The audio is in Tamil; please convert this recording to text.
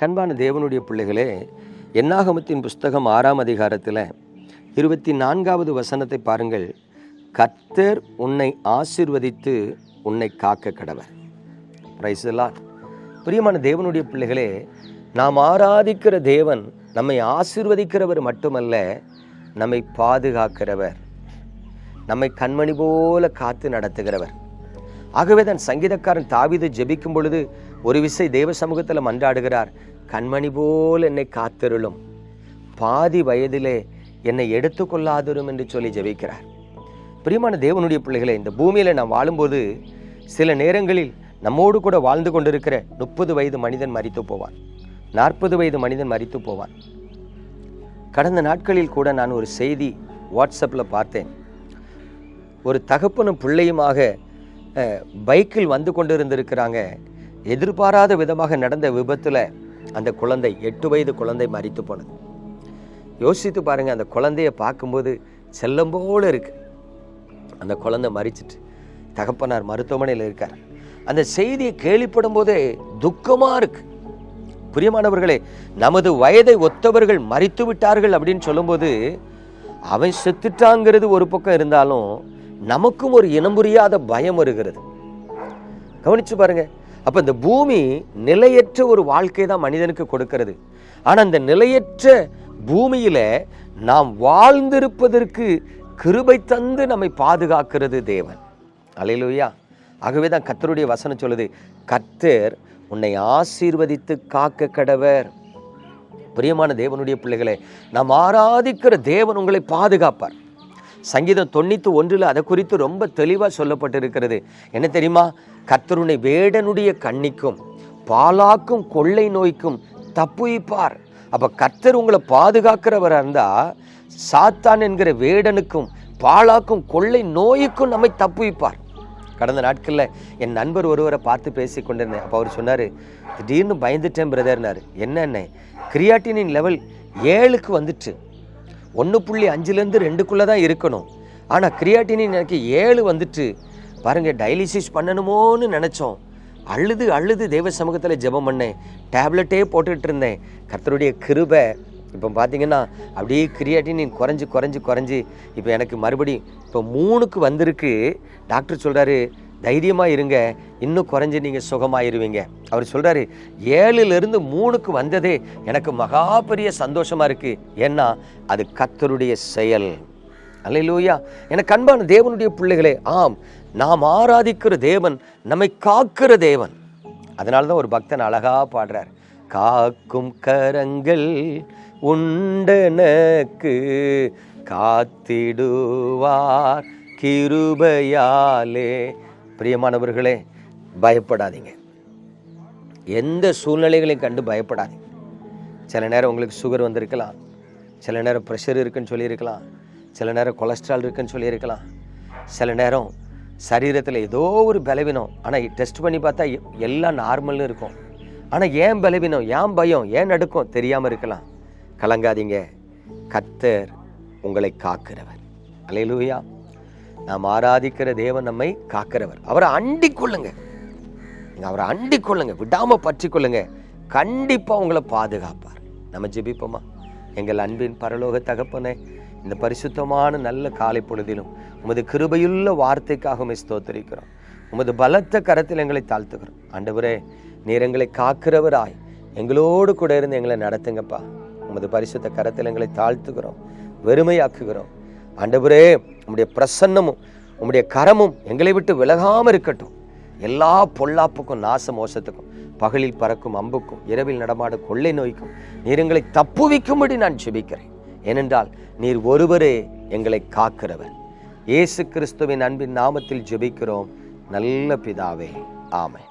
கண்பான தேவனுடைய பிள்ளைகளே என்னாகமத்தின் புஸ்தகம் ஆறாம் அதிகாரத்தில் இருபத்தி நான்காவது வசனத்தை பாருங்கள். கர்த்தர் உன்னை ஆசிர்வதித்து உன்னை காக்க கடவர். பிரைஸ்லா பிரியமான தேவனுடைய பிள்ளைகளே நாம் ஆராதிக்கிற தேவன் நம்மை ஆசிர்வதிக்கிறவர் மட்டுமல்ல நம்மை பாதுகாக்கிறவர். நம்மை கண்மணி போல காத்து நடத்துகிறவர். ஆகவே தான் சங்கீதக்காரன் தாவீது ஜெபிக்கும் பொழுது ஒரு விசை தேவ சமூகத்தில் மன்றாடுகிறார் கண்மணி போல் என்னை காத்திருளும். பாதி வயதிலே என்னை எடுத்துக்கொள்ளாதிரும் என்று சொல்லி ஜெபிக்கிறார். பிரியமான தேவனுடைய பிள்ளைகளை இந்த பூமியில் நாம் வாழும்போது சில நேரங்களில் நம்மோடு கூட வாழ்ந்து கொண்டிருக்கிற முப்பது வயது மனிதன் மறித்து போவான் நாற்பது வயது மனிதன் மறித்து போவான். கடந்த நாட்களில் கூட நான் ஒரு செய்தி வாட்ஸ்அப்பில் பார்த்தேன். ஒரு தகப்பனும் பிள்ளையுமாக பைக்கில் வந்து கொண்டு இருந்திருக்கிறாங்க எதிர்பாராத விதமாக நடந்த விபத்தில் அந்த குழந்தை எட்டு வயது குழந்தை மறித்து போனது. யோசித்து பாருங்கள் அந்த குழந்தைய பார்க்கும்போது செல்லம் போல இருக்கு. அந்த குழந்தை மறிச்சிட்டு தகப்பனார் மருத்துவமனையில் இருக்கார். அந்த செய்தியை கேள்விப்படும் போதே துக்கமாக இருக்கு. பிரியமானவர்களே நமது வயதை ஒத்தவர்கள் மறித்து விட்டார்கள் அப்படின்னு சொல்லும்போது அவன் செத்துட்டாங்கிறது ஒரு பக்கம் இருந்தாலும் நமக்கும் ஒரு இனம் புரியாத பயம் வருகிறது. கவனிச்சு பாருங்க. அப்ப இந்த பூமி நிலையற்ற ஒரு வாழ்க்கை தான் மனிதனுக்கு கொடுக்கிறது. ஆனா அந்த நிலையற்ற பூமியில நாம் வாழ்ந்திருப்பதற்கு கிருபை தந்து நம்மை பாதுகாக்கிறது தேவன். அலையிலுயா ஆகவே தான் கத்தருடைய வசனம் சொல்லுது கத்தர் உன்னை ஆசீர்வதித்து காக்க கடவர். பிரியமான தேவனுடைய பிள்ளைகளை நாம் ஆராதிக்கிற தேவன் உங்களை பாதுகாப்பார். சங்கீதம் தொண்ணூற்றி ஒன்றில் அதை குறித்து ரொம்ப தெளிவாக சொல்லப்பட்டிருக்கிறது. என்ன தெரியுமா? கர்த்தருனை வேடனுடைய கண்ணிக்கும் பாலாக்கும் கொள்ளை நோய்க்கும் தப்புவிப்பார். அப்போ கர்த்தர் உங்களை பாதுகாக்கிறவராக இருந்தால் சாத்தான் என்கிற வேடனுக்கும் பாலாக்கும் கொள்ளை நோய்க்கும் நம்மை தப்புவிப்பார். கடந்த நாட்களில் என் நண்பர் ஒருவரை பார்த்து பேசி கொண்டிருந்தேன். அப்போ அவர் சொன்னார் திடீர்னு பயந்துட்டேன் பிரதர்னார் என்னென்ன கிரியாட்டினின் லெவல் ஏழுக்கு வந்துட்டு ஒன்று புள்ளி அஞ்சுலேருந்து ரெண்டுக்குள்ளே தான் இருக்கணும். ஆனால் கிரியாட்டினின் எனக்கு ஏழு வந்துட்டு பாருங்க டயாலிசிஸ் பண்ணணுமோன்னு நினச்சோம். அழுது அழுது தெய்வ சமூகத்தில் ஜெபம் பண்ணேன். டேப்லெட்டே போட்டுக்கிட்டு இருந்தேன் கர்த்தருடைய கிருபை இப்போ பார்த்தீங்கன்னா அப்படியே கிரியாட்டினின் குறைஞ்சி குறைஞ்சி குறைஞ்சி இப்போ எனக்கு மறுபடியும் இப்போ மூணுக்கு வந்திருக்கு. டாக்டர் சொல்கிறாரு தைரியமாக இருங்க. இன்னும் குறைஞ்சி நீங்கள் சுகமாயிருவீங்க. அவர் சொல்கிறாரு ஏழுலேருந்து மூணுக்கு வந்ததே எனக்கு மகா பெரிய சந்தோஷமாக இருக்குது ஏன்னா அது கத்தருடைய செயல். அல்லையிலூயா எனக்கு அன்பான தேவனுடைய பிள்ளைகளே ஆம் நாம் ஆராதிக்கிற தேவன் நம்மை காக்கிற தேவன். அதனால தான் ஒரு பக்தன் அழகா பாடுறார் காக்கும் கரங்கள் உண்டனக்கு காத்திடுவார் கிருபையாலே பிரியமானவர்களே பயப்படாதீங்க. எந்த சூழ்நிலைகளையும் கண்டு பயப்படாதீங்க. சில நேரம் உங்களுக்கு சுகர் வந்திருக்கலாம். சில நேரம் ப்ரெஷர் இருக்குன்னு சொல்லியிருக்கலாம். சில நேரம் கொலஸ்ட்ரால் இருக்குன்னு சொல்லியிருக்கலாம். சில நேரம் சரீரத்தில் ஏதோ ஒரு பலவீனம். ஆனால் டெஸ்ட் பண்ணி பார்த்தா எல்லாம் நார்மல்னு இருக்கும். ஆனால் ஏன் பலவீனம் ஏன் பயம் ஏன் நடுக்கம் தெரியாமல் இருக்கலாம். கலங்காதீங்க. கத்தர் உங்களை காக்கிறவர். அலையிலூயா நாம் ஆராதிக்கிற தேவன் நம்மை காக்கிறவர். அவரை அண்டி கொள்ளுங்க. நீங்கள் அவரை அண்டி கொள்ளுங்க. விடாம பற்றி கொள்ளுங்க. கண்டிப்பாக உங்களை பாதுகாப்பார். நம்ம ஜெபிப்போமா? எங்கள் அன்பின் பரலோக தகப்பனே இந்த பரிசுத்தமான நல்ல காலை பொழுதிலும் உமது கிருபையுள்ள வார்த்தைக்காக உம்மை ஸ்தோத்திரிக்கிறோம். உமது பலத்த கரத்தில் எங்களை தாழ்த்துக்கிறோம் ஆண்டவரே நீர் எங்களை காக்கிறவராய் எங்களோடு கூட இருந்து எங்களை நடத்துங்கப்பா. உமது பரிசுத்த கரத்தில் எங்களை தாழ்த்துக்கிறோம் வெறுமையாக்குகிறோம். ஆண்டவரே உம்முடைய பிரசன்னமும் உம்முடைய கரமும் எங்களை விட்டு விலகாமல் இருக்கட்டும். எல்லா பொல்லாப்புக்கும் நாச மோசத்துக்கும் பகலில் பறக்கும் அம்புக்கும் இரவில் நடமாடும் கொள்ளை நோய்க்கும் நீர் எங்களை தப்புவிக்கும்படி நான் ஜெபிக்கிறேன். ஏனென்றால் நீர் ஒருவரே எங்களை காக்கிறவர். இயேசு கிறிஸ்துவின் அன்பின் நாமத்தில் ஜெபிக்கிறோம். நல்ல பிதாவே. ஆமை